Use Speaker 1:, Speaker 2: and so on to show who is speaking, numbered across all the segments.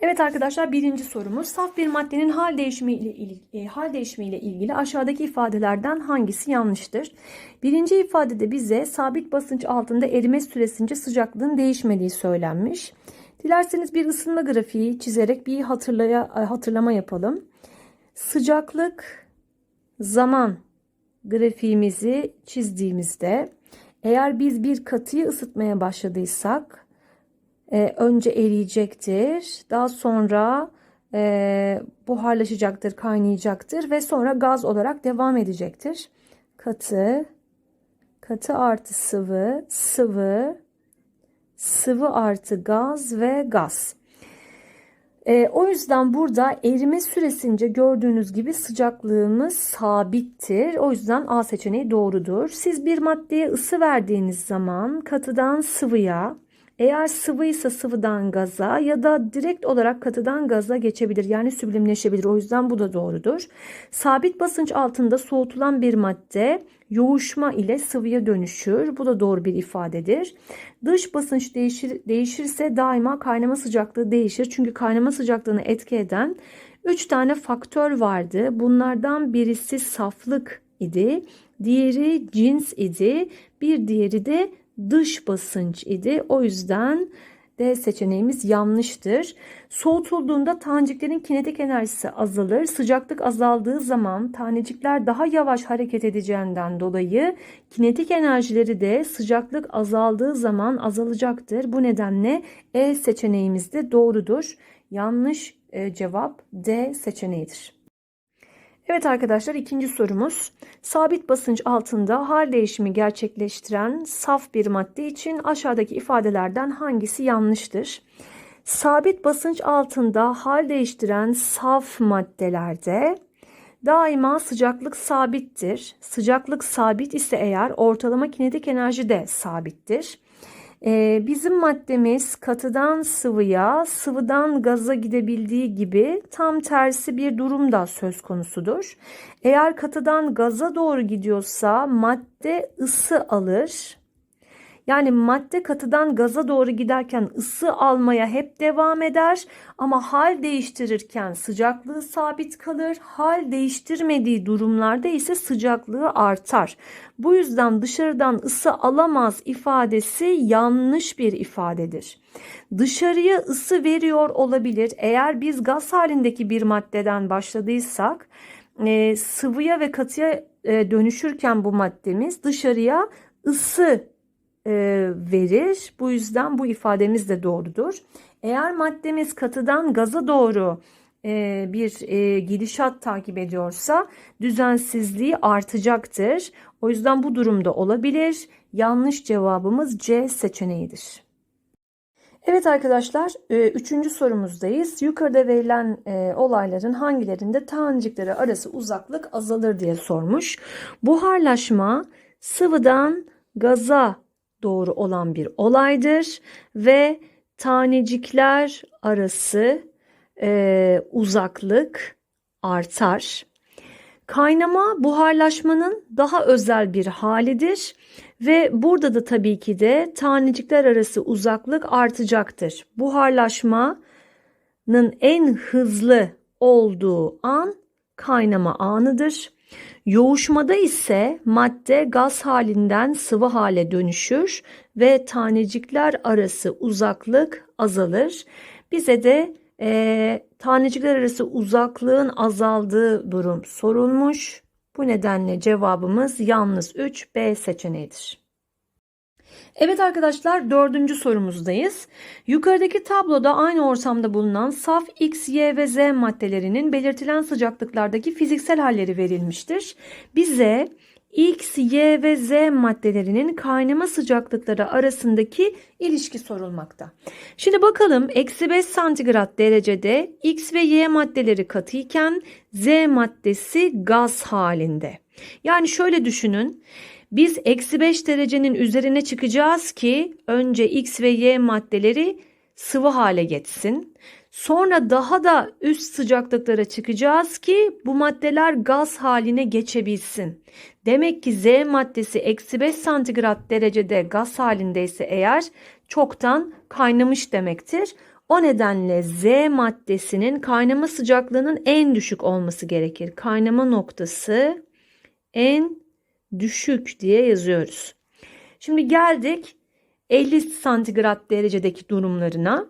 Speaker 1: Evet arkadaşlar birinci sorumuz saf bir maddenin hal değişimi ile il- e, hal değişimi ile ilgili aşağıdaki ifadelerden hangisi yanlıştır? Birinci ifadede bize sabit basınç altında erime süresince sıcaklığın değişmediği söylenmiş. Dilerseniz bir ısınma grafiği çizerek bir hatırlaya, e, hatırlama yapalım. Sıcaklık zaman grafiğimizi çizdiğimizde eğer biz bir katıyı ısıtmaya başladıysak e, önce eriyecektir. Daha sonra e, buharlaşacaktır, kaynayacaktır ve sonra gaz olarak devam edecektir. Katı, katı artı sıvı, sıvı, sıvı artı gaz ve gaz. E, o yüzden burada erime süresince gördüğünüz gibi sıcaklığımız sabittir. O yüzden A seçeneği doğrudur. Siz bir maddeye ısı verdiğiniz zaman katıdan sıvıya, eğer sıvıysa sıvıdan gaza ya da direkt olarak katıdan gaza geçebilir. Yani süblimleşebilir. O yüzden bu da doğrudur. Sabit basınç altında soğutulan bir madde yoğuşma ile sıvıya dönüşür. Bu da doğru bir ifadedir. Dış basınç değişir, değişirse daima kaynama sıcaklığı değişir. Çünkü kaynama sıcaklığını etki eden 3 tane faktör vardı. Bunlardan birisi saflık idi. Diğeri cins idi. Bir diğeri de dış basınç idi. O yüzden D seçeneğimiz yanlıştır. Soğutulduğunda taneciklerin kinetik enerjisi azalır. Sıcaklık azaldığı zaman tanecikler daha yavaş hareket edeceğinden dolayı kinetik enerjileri de sıcaklık azaldığı zaman azalacaktır. Bu nedenle E seçeneğimiz de doğrudur. Yanlış e, cevap D seçeneğidir. Evet arkadaşlar ikinci sorumuz. Sabit basınç altında hal değişimi gerçekleştiren saf bir madde için aşağıdaki ifadelerden hangisi yanlıştır? Sabit basınç altında hal değiştiren saf maddelerde daima sıcaklık sabittir. Sıcaklık sabit ise eğer ortalama kinetik enerji de sabittir. Ee, bizim maddemiz katıdan sıvıya, sıvıdan gaza gidebildiği gibi tam tersi bir durum da söz konusudur. Eğer katıdan gaza doğru gidiyorsa madde ısı alır. Yani madde katıdan gaza doğru giderken ısı almaya hep devam eder ama hal değiştirirken sıcaklığı sabit kalır. Hal değiştirmediği durumlarda ise sıcaklığı artar. Bu yüzden dışarıdan ısı alamaz ifadesi yanlış bir ifadedir. Dışarıya ısı veriyor olabilir. Eğer biz gaz halindeki bir maddeden başladıysak e, sıvıya ve katıya e, dönüşürken bu maddemiz dışarıya ısı verir. Bu yüzden bu ifademiz de doğrudur. Eğer maddemiz katıdan gaza doğru e, bir e, gidişat takip ediyorsa düzensizliği artacaktır. O yüzden bu durumda olabilir. Yanlış cevabımız C seçeneğidir. Evet arkadaşlar, e, üçüncü sorumuzdayız. Yukarıda verilen e, olayların hangilerinde tanecikleri arası uzaklık azalır diye sormuş. Buharlaşma sıvıdan gaza doğru olan bir olaydır ve tanecikler arası e, uzaklık artar. Kaynama buharlaşmanın daha özel bir halidir ve burada da tabii ki de tanecikler arası uzaklık artacaktır. Buharlaşmanın en hızlı olduğu an kaynama anıdır. Yoğuşmada ise madde gaz halinden sıvı hale dönüşür ve tanecikler arası uzaklık azalır. Bize de e, tanecikler arası uzaklığın azaldığı durum sorulmuş. Bu nedenle cevabımız yalnız 3 B seçeneğidir. Evet arkadaşlar dördüncü sorumuzdayız. Yukarıdaki tabloda aynı ortamda bulunan saf X, Y ve Z maddelerinin belirtilen sıcaklıklardaki fiziksel halleri verilmiştir. Bize X, Y ve Z maddelerinin kaynama sıcaklıkları arasındaki ilişki sorulmakta. Şimdi bakalım eksi 5 santigrat derecede X ve Y maddeleri katıyken Z maddesi gaz halinde. Yani şöyle düşünün. Biz eksi 5 derecenin üzerine çıkacağız ki önce X ve Y maddeleri sıvı hale geçsin. Sonra daha da üst sıcaklıklara çıkacağız ki bu maddeler gaz haline geçebilsin. Demek ki Z maddesi eksi 5 santigrat derecede gaz halindeyse eğer çoktan kaynamış demektir. O nedenle Z maddesinin kaynama sıcaklığının en düşük olması gerekir. Kaynama noktası en düşük diye yazıyoruz. Şimdi geldik 50 santigrat derecedeki durumlarına.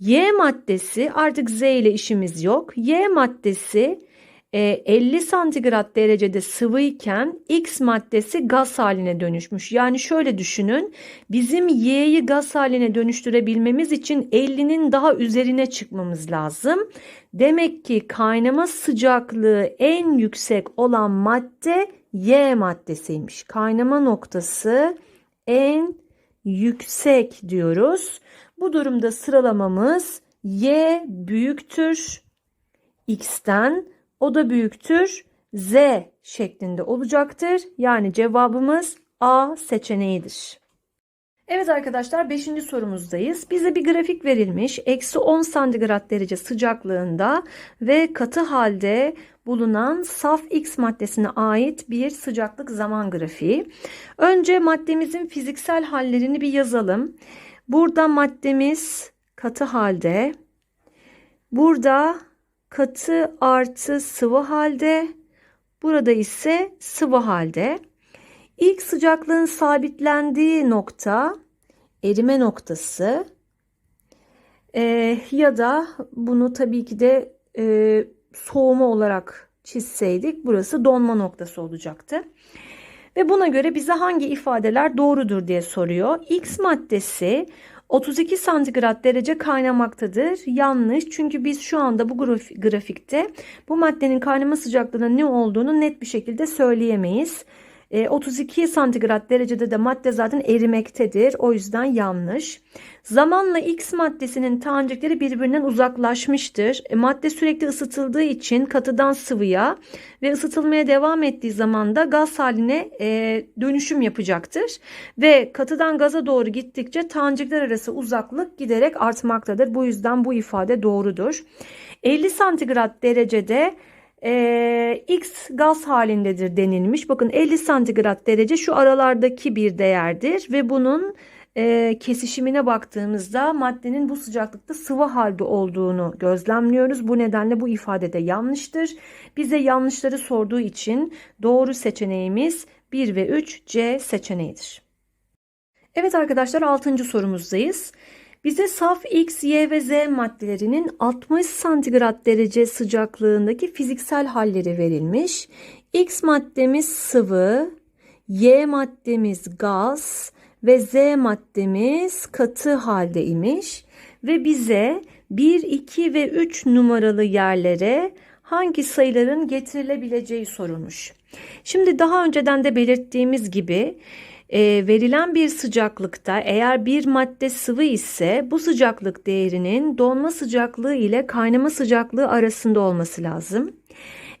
Speaker 1: Y maddesi artık Z ile işimiz yok. Y maddesi 50 santigrat derecede sıvıyken X maddesi gaz haline dönüşmüş. Yani şöyle düşünün. Bizim Y'yi gaz haline dönüştürebilmemiz için 50'nin daha üzerine çıkmamız lazım. Demek ki kaynama sıcaklığı en yüksek olan madde Y maddesiymiş. Kaynama noktası en yüksek diyoruz. Bu durumda sıralamamız Y büyüktür X'ten o da büyüktür Z şeklinde olacaktır. Yani cevabımız A seçeneğidir. Evet arkadaşlar 5. sorumuzdayız. Bize bir grafik verilmiş. Eksi 10 santigrat derece sıcaklığında ve katı halde bulunan saf X maddesine ait bir sıcaklık zaman grafiği. Önce maddemizin fiziksel hallerini bir yazalım. Burada maddemiz katı halde. Burada katı artı sıvı halde. Burada ise sıvı halde. İlk sıcaklığın sabitlendiği nokta erime noktası ee, ya da bunu tabii ki de e, soğuma olarak çizseydik burası donma noktası olacaktı. Ve buna göre bize hangi ifadeler doğrudur diye soruyor. X maddesi 32 santigrat derece kaynamaktadır. Yanlış çünkü biz şu anda bu grafikte bu maddenin kaynama sıcaklığının ne olduğunu net bir şekilde söyleyemeyiz. 32 e, santigrat derecede de madde zaten erimektedir. O yüzden yanlış. Zamanla X maddesinin tanecikleri birbirinden uzaklaşmıştır. E, madde sürekli ısıtıldığı için katıdan sıvıya ve ısıtılmaya devam ettiği zaman da gaz haline e, dönüşüm yapacaktır. Ve katıdan gaza doğru gittikçe tanecikler arası uzaklık giderek artmaktadır. Bu yüzden bu ifade doğrudur. 50 santigrat derecede e, X gaz halindedir denilmiş. Bakın 50 santigrat derece şu aralardaki bir değerdir ve bunun e, kesişimine baktığımızda maddenin bu sıcaklıkta sıvı halde olduğunu gözlemliyoruz. Bu nedenle bu ifade de yanlıştır. Bize yanlışları sorduğu için doğru seçeneğimiz 1 ve 3 C seçeneğidir. Evet arkadaşlar 6. sorumuzdayız. Bize saf X, Y ve Z maddelerinin 60 santigrat derece sıcaklığındaki fiziksel halleri verilmiş. X maddemiz sıvı, Y maddemiz gaz ve Z maddemiz katı halde imiş. Ve bize 1, 2 ve 3 numaralı yerlere hangi sayıların getirilebileceği sorulmuş. Şimdi daha önceden de belirttiğimiz gibi e, verilen bir sıcaklıkta eğer bir madde sıvı ise bu sıcaklık değerinin donma sıcaklığı ile kaynama sıcaklığı arasında olması lazım.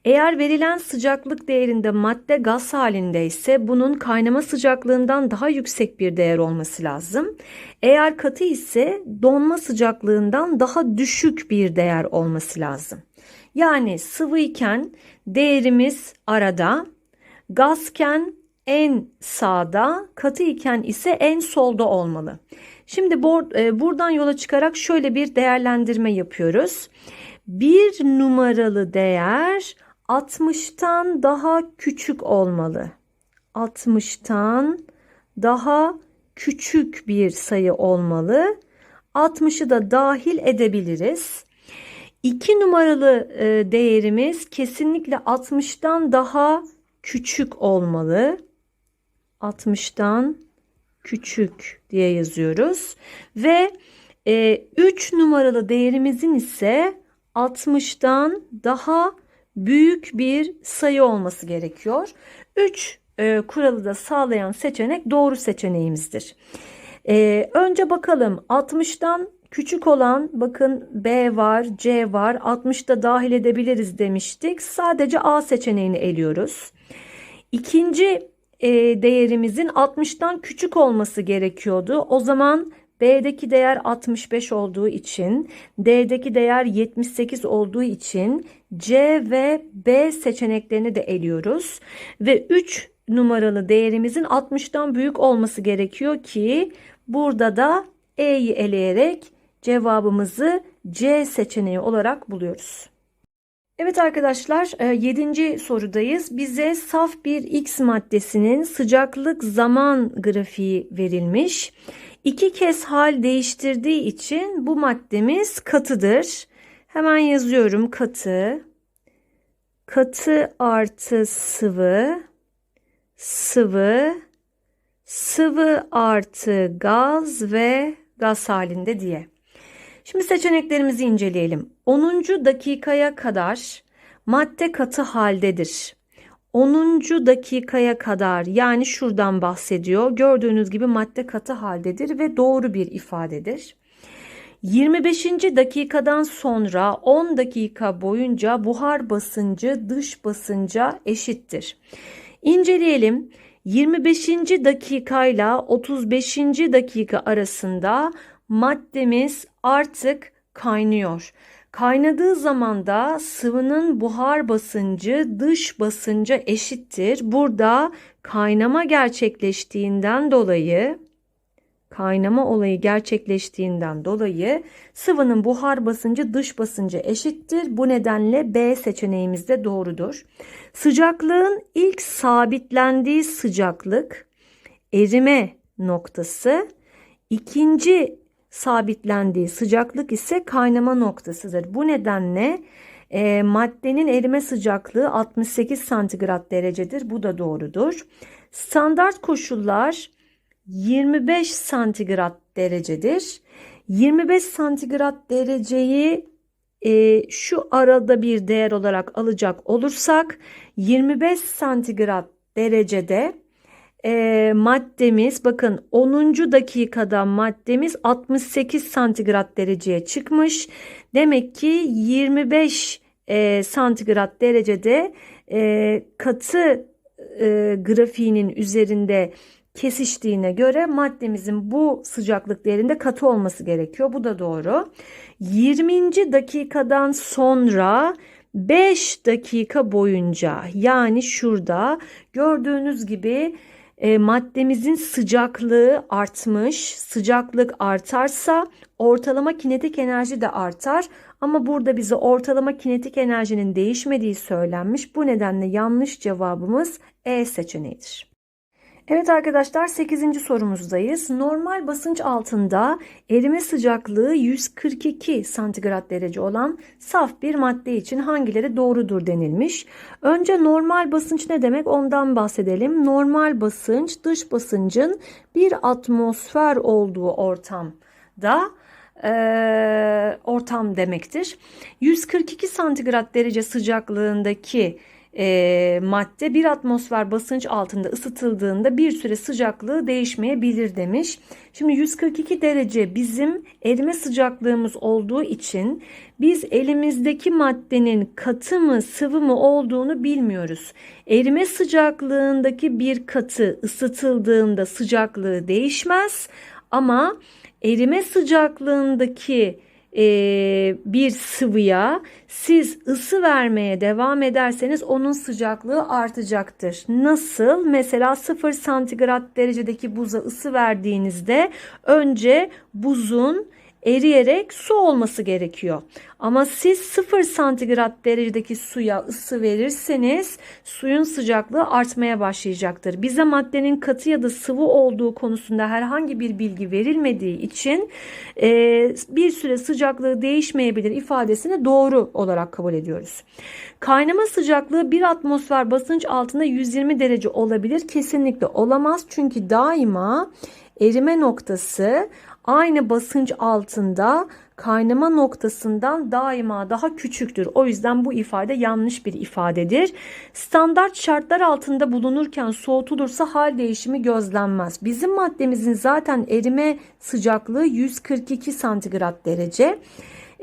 Speaker 1: Eğer verilen sıcaklık değerinde madde gaz halinde ise bunun kaynama sıcaklığından daha yüksek bir değer olması lazım. Eğer katı ise donma sıcaklığından daha düşük bir değer olması lazım. Yani sıvı iken değerimiz arada, gazken en sağda, katı iken ise en solda olmalı. Şimdi e, buradan yola çıkarak şöyle bir değerlendirme yapıyoruz. Bir numaralı değer 60'tan daha küçük olmalı. 60'tan daha küçük bir sayı olmalı. 60'ı da dahil edebiliriz. 2 numaralı e, değerimiz kesinlikle 60'tan daha küçük olmalı. 60'tan küçük diye yazıyoruz. Ve e, 3 numaralı değerimizin ise 60'tan daha büyük bir sayı olması gerekiyor. 3 e, kuralı da sağlayan seçenek doğru seçeneğimizdir. E, önce bakalım 60'tan küçük olan bakın B var, C var. 60'da dahil edebiliriz demiştik. Sadece A seçeneğini eliyoruz. İkinci e, değerimizin 60'tan küçük olması gerekiyordu. O zaman B'deki değer 65 olduğu için, D'deki değer 78 olduğu için C ve B seçeneklerini de eliyoruz. Ve 3 numaralı değerimizin 60'tan büyük olması gerekiyor ki burada da E'yi eleyerek cevabımızı C seçeneği olarak buluyoruz. Evet arkadaşlar 7. sorudayız. Bize saf bir X maddesinin sıcaklık zaman grafiği verilmiş. İki kez hal değiştirdiği için bu maddemiz katıdır. Hemen yazıyorum katı. Katı artı sıvı. Sıvı. Sıvı artı gaz ve gaz halinde diye. Şimdi seçeneklerimizi inceleyelim. 10. dakikaya kadar madde katı haldedir. 10. dakikaya kadar yani şuradan bahsediyor. Gördüğünüz gibi madde katı haldedir ve doğru bir ifadedir. 25. dakikadan sonra 10 dakika boyunca buhar basıncı dış basınca eşittir. İnceleyelim. 25. dakikayla 35. dakika arasında maddemiz artık kaynıyor. Kaynadığı zaman da sıvının buhar basıncı dış basınca eşittir. Burada kaynama gerçekleştiğinden dolayı kaynama olayı gerçekleştiğinden dolayı sıvının buhar basıncı dış basınca eşittir. Bu nedenle B seçeneğimiz de doğrudur. Sıcaklığın ilk sabitlendiği sıcaklık erime noktası, ikinci sabitlendiği sıcaklık ise kaynama noktasıdır. Bu nedenle e, maddenin erime sıcaklığı 68 santigrat derecedir. Bu da doğrudur. Standart koşullar 25 santigrat derecedir. 25 santigrat dereceyi e, şu arada bir değer olarak alacak olursak 25 santigrat derecede e, maddemiz bakın 10. dakikada maddemiz 68 santigrat dereceye çıkmış. Demek ki 25 e, santigrat derecede e, katı e, grafiğinin üzerinde kesiştiğine göre maddemizin bu sıcaklık değerinde katı olması gerekiyor. Bu da doğru. 20. dakikadan sonra 5 dakika boyunca yani şurada gördüğünüz gibi e, maddemizin sıcaklığı artmış. Sıcaklık artarsa ortalama kinetik enerji de artar. Ama burada bize ortalama kinetik enerjinin değişmediği söylenmiş. Bu nedenle yanlış cevabımız E seçeneğidir. Evet arkadaşlar 8. sorumuzdayız. Normal basınç altında erime sıcaklığı 142 santigrat derece olan saf bir madde için hangileri doğrudur denilmiş. Önce normal basınç ne demek ondan bahsedelim. Normal basınç dış basıncın bir atmosfer olduğu ortamda e, ortam demektir. 142 santigrat derece sıcaklığındaki e, madde bir atmosfer basınç altında ısıtıldığında bir süre sıcaklığı değişmeyebilir demiş. Şimdi 142 derece bizim erime sıcaklığımız olduğu için biz elimizdeki maddenin katı mı sıvı mı olduğunu bilmiyoruz. Erime sıcaklığındaki bir katı ısıtıldığında sıcaklığı değişmez ama erime sıcaklığındaki e, bir sıvıya siz ısı vermeye devam ederseniz onun sıcaklığı artacaktır. Nasıl? Mesela 0 santigrat derecedeki buza ısı verdiğinizde önce buzun eriyerek su olması gerekiyor. Ama siz 0 santigrat derecedeki suya ısı verirseniz suyun sıcaklığı artmaya başlayacaktır. Bize maddenin katı ya da sıvı olduğu konusunda herhangi bir bilgi verilmediği için e, bir süre sıcaklığı değişmeyebilir ifadesini doğru olarak kabul ediyoruz. Kaynama sıcaklığı bir atmosfer basınç altında 120 derece olabilir. Kesinlikle olamaz. Çünkü daima erime noktası aynı basınç altında kaynama noktasından daima daha küçüktür. O yüzden bu ifade yanlış bir ifadedir. Standart şartlar altında bulunurken soğutulursa hal değişimi gözlenmez. Bizim maddemizin zaten erime sıcaklığı 142 santigrat derece.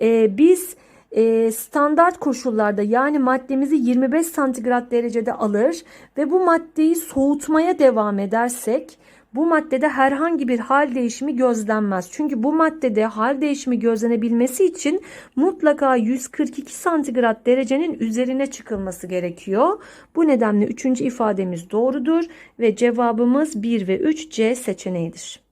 Speaker 1: Ee, biz e, standart koşullarda yani maddemizi 25 santigrat derecede alır ve bu maddeyi soğutmaya devam edersek bu maddede herhangi bir hal değişimi gözlenmez. Çünkü bu maddede hal değişimi gözlenebilmesi için mutlaka 142 santigrat derecenin üzerine çıkılması gerekiyor. Bu nedenle üçüncü ifademiz doğrudur ve cevabımız 1 ve 3 C seçeneğidir.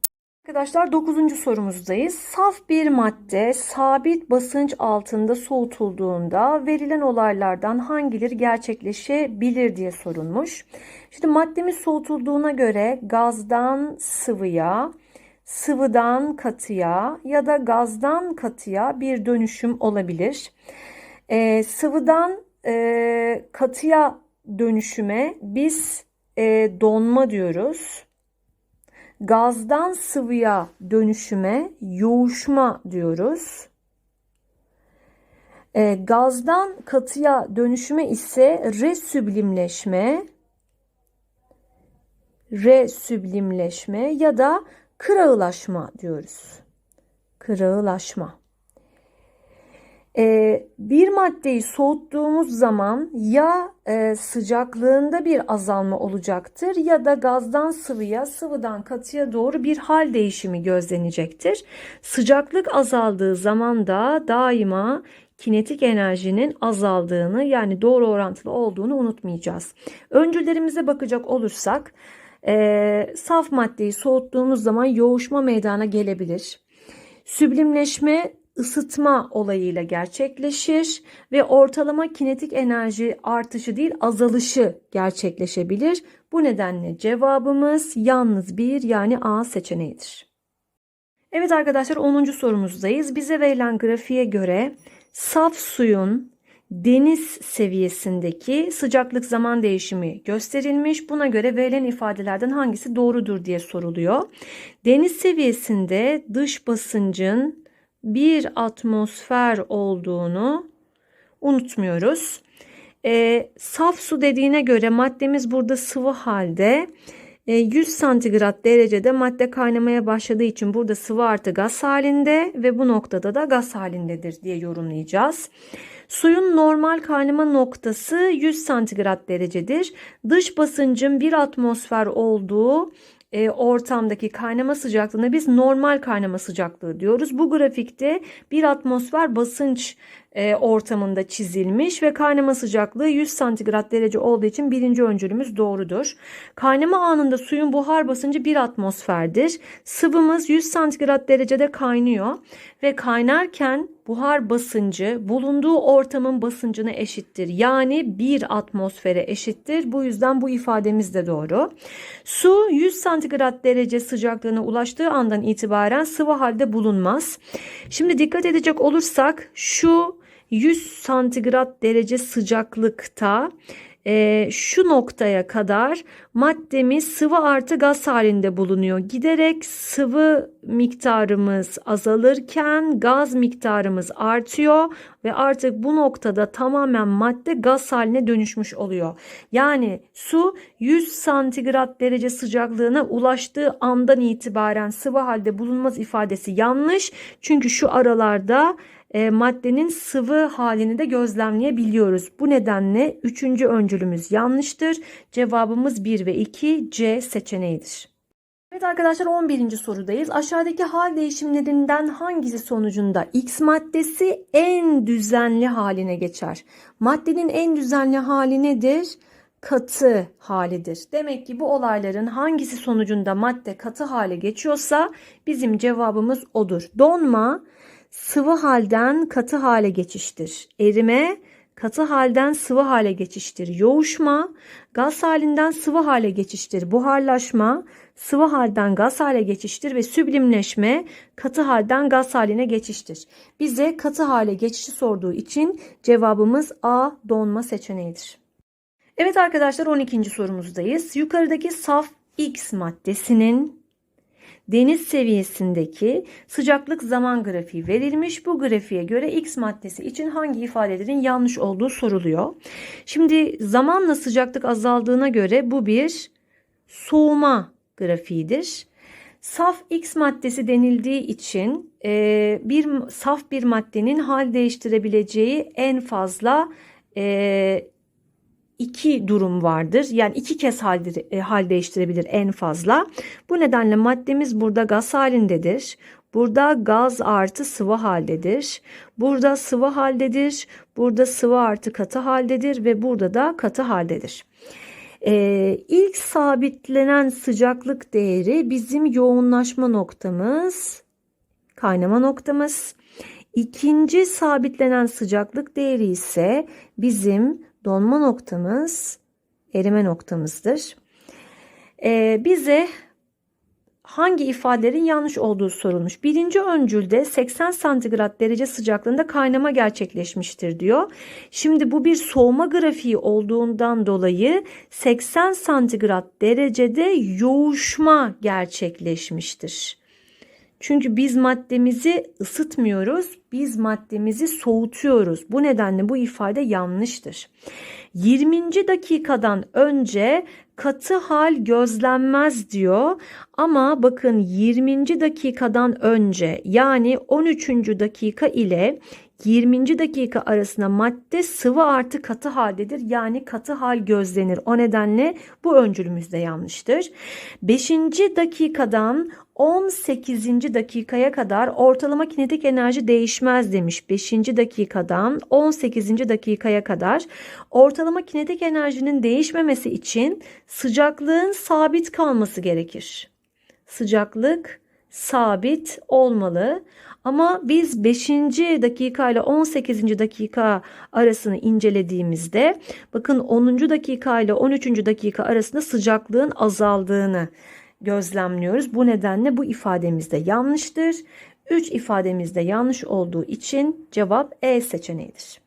Speaker 1: Arkadaşlar 9. sorumuzdayız. Saf bir madde sabit basınç altında soğutulduğunda verilen olaylardan hangileri gerçekleşebilir diye sorulmuş. Şimdi maddemiz soğutulduğuna göre gazdan sıvıya, sıvıdan katıya ya da gazdan katıya bir dönüşüm olabilir. Ee, sıvıdan e, katıya dönüşüme biz e, donma diyoruz. Gazdan sıvıya dönüşüme yoğuşma diyoruz. E, gazdan katıya dönüşüme ise resüblimleşme, resüblimleşme ya da kırağılaşma diyoruz. Kırağılaşma. Ee, bir maddeyi soğuttuğumuz zaman ya e, sıcaklığında bir azalma olacaktır ya da gazdan sıvıya, sıvıdan katıya doğru bir hal değişimi gözlenecektir. Sıcaklık azaldığı zaman da daima kinetik enerjinin azaldığını yani doğru orantılı olduğunu unutmayacağız. Öncülerimize bakacak olursak e, saf maddeyi soğuttuğumuz zaman yoğuşma meydana gelebilir. Süblimleşme ısıtma olayıyla gerçekleşir ve ortalama kinetik enerji artışı değil azalışı gerçekleşebilir. Bu nedenle cevabımız yalnız bir yani A seçeneğidir. Evet arkadaşlar 10. sorumuzdayız. Bize verilen grafiğe göre saf suyun deniz seviyesindeki sıcaklık zaman değişimi gösterilmiş. Buna göre verilen ifadelerden hangisi doğrudur diye soruluyor. Deniz seviyesinde dış basıncın bir atmosfer olduğunu unutmuyoruz. E, saf su dediğine göre maddemiz burada sıvı halde. E, 100 santigrat derecede madde kaynamaya başladığı için burada sıvı artı gaz halinde ve bu noktada da gaz halindedir diye yorumlayacağız. Suyun normal kaynama noktası 100 santigrat derecedir. Dış basıncın bir atmosfer olduğu e, ortamdaki kaynama sıcaklığına biz normal kaynama sıcaklığı diyoruz. Bu grafikte bir atmosfer basınç ortamında çizilmiş ve kaynama sıcaklığı 100 santigrat derece olduğu için birinci öncülümüz doğrudur. Kaynama anında suyun buhar basıncı 1 atmosferdir. Sıvımız 100 santigrat derecede kaynıyor ve kaynarken buhar basıncı bulunduğu ortamın basıncına eşittir. Yani 1 atmosfere eşittir. Bu yüzden bu ifademiz de doğru. Su 100 santigrat derece sıcaklığına ulaştığı andan itibaren sıvı halde bulunmaz. Şimdi dikkat edecek olursak şu 100 santigrat derece sıcaklıkta e, şu noktaya kadar maddemiz sıvı artı gaz halinde bulunuyor. Giderek sıvı miktarımız azalırken gaz miktarımız artıyor ve artık bu noktada tamamen madde gaz haline dönüşmüş oluyor. Yani su 100 santigrat derece sıcaklığına ulaştığı andan itibaren sıvı halde bulunmaz ifadesi yanlış. Çünkü şu aralarda e, maddenin sıvı halini de gözlemleyebiliyoruz. Bu nedenle üçüncü öncülümüz yanlıştır. Cevabımız 1 ve 2 C seçeneğidir. Evet arkadaşlar 11. sorudayız. Aşağıdaki hal değişimlerinden hangisi sonucunda X maddesi en düzenli haline geçer? Maddenin en düzenli hali nedir? Katı halidir. Demek ki bu olayların hangisi sonucunda madde katı hale geçiyorsa bizim cevabımız odur. Donma sıvı halden katı hale geçiştir. Erime katı halden sıvı hale geçiştir. Yoğuşma gaz halinden sıvı hale geçiştir. Buharlaşma sıvı halden gaz hale geçiştir ve süblimleşme katı halden gaz haline geçiştir. Bize katı hale geçişi sorduğu için cevabımız A donma seçeneğidir. Evet arkadaşlar 12. sorumuzdayız. Yukarıdaki saf X maddesinin deniz seviyesindeki sıcaklık zaman grafiği verilmiş. Bu grafiğe göre X maddesi için hangi ifadelerin yanlış olduğu soruluyor. Şimdi zamanla sıcaklık azaldığına göre bu bir soğuma grafiğidir. Saf X maddesi denildiği için e, bir saf bir maddenin hal değiştirebileceği en fazla e, iki durum vardır. Yani iki kez hal, e, hal değiştirebilir en fazla. Bu nedenle maddemiz burada gaz halindedir. Burada gaz artı sıvı haldedir. Burada sıvı haldedir. Burada sıvı artı katı haldedir ve burada da katı haldedir. Ee, ilk sabitlenen sıcaklık değeri bizim yoğunlaşma noktamız, kaynama noktamız. İkinci sabitlenen sıcaklık değeri ise bizim donma noktamız, erime noktamızdır. Ee, bize hangi ifadelerin yanlış olduğu sorulmuş. Birinci öncülde 80 santigrat derece sıcaklığında kaynama gerçekleşmiştir diyor. Şimdi bu bir soğuma grafiği olduğundan dolayı 80 santigrat derecede yoğuşma gerçekleşmiştir. Çünkü biz maddemizi ısıtmıyoruz, biz maddemizi soğutuyoruz. Bu nedenle bu ifade yanlıştır. 20. dakikadan önce katı hal gözlenmez diyor. Ama bakın 20. dakikadan önce yani 13. dakika ile 20. dakika arasında madde sıvı artı katı haldedir. Yani katı hal gözlenir. O nedenle bu öncülümüz de yanlıştır. 5. dakikadan 18. dakikaya kadar ortalama kinetik enerji değişmez demiş. 5. dakikadan 18. dakikaya kadar ortalama kinetik enerjinin değişmemesi için sıcaklığın sabit kalması gerekir. Sıcaklık sabit olmalı. Ama biz 5. dakika ile 18. dakika arasını incelediğimizde bakın 10. dakika ile 13. dakika arasında sıcaklığın azaldığını gözlemliyoruz. Bu nedenle bu ifademiz de yanlıştır. 3 ifademiz de yanlış olduğu için cevap E seçeneğidir.